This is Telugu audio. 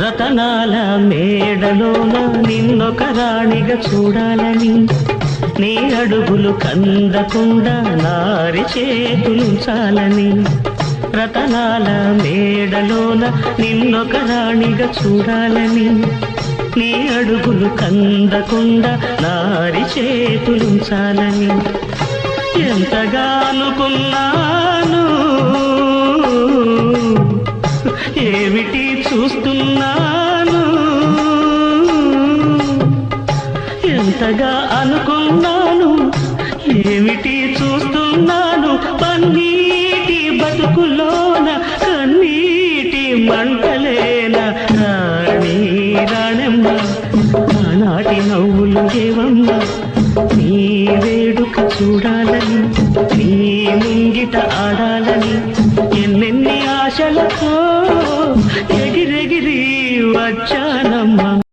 రతనాల మేడలోన నిన్నొక రాణిగా చూడాలని నీ అడుగులు కందకుండా నారి చేతులుంచాలని రతనాల మేడలోన నిన్నొక రాణిగా చూడాలని నీ అడుగులు కందకుండా నారి చేతులుంచాలని ఎంతగా అనుకున్నా చూస్తున్నాను. ఎంతగా అనుకున్నాను ఏమిటి చూస్తున్నాను? పన్నీటి బతుకులోన కన్నీటి మంటలేన రాణి రాణమ్మ. నవ్వులు దేవమ్మ నీ వేడుక చూడాలని నీ ముంగిట ఆడాలని వచ్చానమ్మా